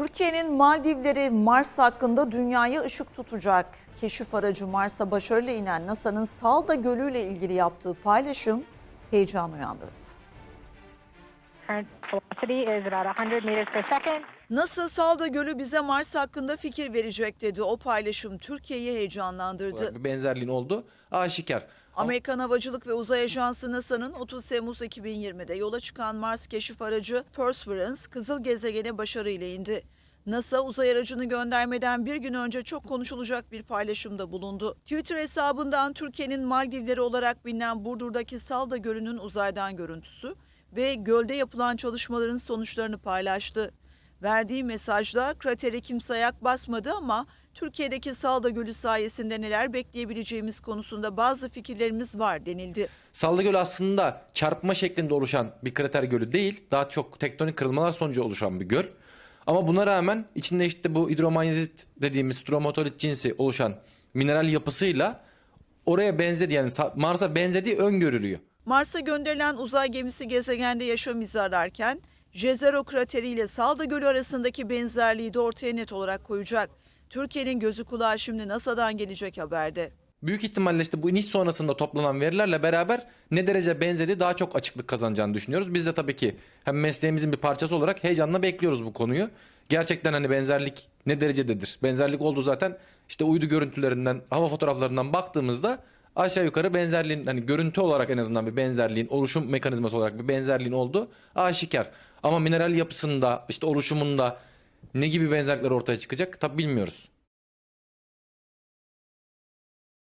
Türkiye'nin Maldivleri Mars hakkında dünyaya ışık tutacak. Keşif aracı Mars'a başarıyla inen NASA'nın Salda Gölü ile ilgili yaptığı paylaşım heyecan uyandırdı. Current velocity is about 100 meters per second. NASA Salda Gölü bize Mars hakkında fikir verecek dedi. O paylaşım Türkiye'yi heyecanlandırdı. bir benzerliğin oldu aşikar. Amerikan Havacılık ve Uzay Ajansı NASA'nın 30 Temmuz 2020'de yola çıkan Mars keşif aracı Perseverance kızıl gezegene başarıyla indi. NASA uzay aracını göndermeden bir gün önce çok konuşulacak bir paylaşımda bulundu. Twitter hesabından Türkiye'nin Maldivleri olarak bilinen Burdur'daki Salda Gölü'nün uzaydan görüntüsü ve gölde yapılan çalışmaların sonuçlarını paylaştı. Verdiği mesajda kratere kimse ayak basmadı ama Türkiye'deki Salda Gölü sayesinde neler bekleyebileceğimiz konusunda bazı fikirlerimiz var denildi. Salda Gölü aslında çarpma şeklinde oluşan bir krater gölü değil. Daha çok tektonik kırılmalar sonucu oluşan bir göl. Ama buna rağmen içinde işte bu hidromanyezit dediğimiz stromatolит cinsi oluşan mineral yapısıyla oraya benzedi yani Sa- Mars'a benzediği öngörülüyor. Mars'a gönderilen uzay gemisi gezegende yaşam izi ararken Jezero krateri ile Salda Gölü arasındaki benzerliği de ortaya net olarak koyacak. Türkiye'nin gözü kulağı şimdi NASA'dan gelecek haberde. Büyük ihtimalle işte bu iniş sonrasında toplanan verilerle beraber ne derece benzediği daha çok açıklık kazanacağını düşünüyoruz. Biz de tabii ki hem mesleğimizin bir parçası olarak heyecanla bekliyoruz bu konuyu. Gerçekten hani benzerlik ne derecededir? Benzerlik olduğu zaten işte uydu görüntülerinden, hava fotoğraflarından baktığımızda aşağı yukarı benzerliğin hani görüntü olarak en azından bir benzerliğin, oluşum mekanizması olarak bir benzerliğin olduğu aşikar. Ama mineral yapısında, işte oluşumunda ne gibi benzerlikler ortaya çıkacak tabii bilmiyoruz.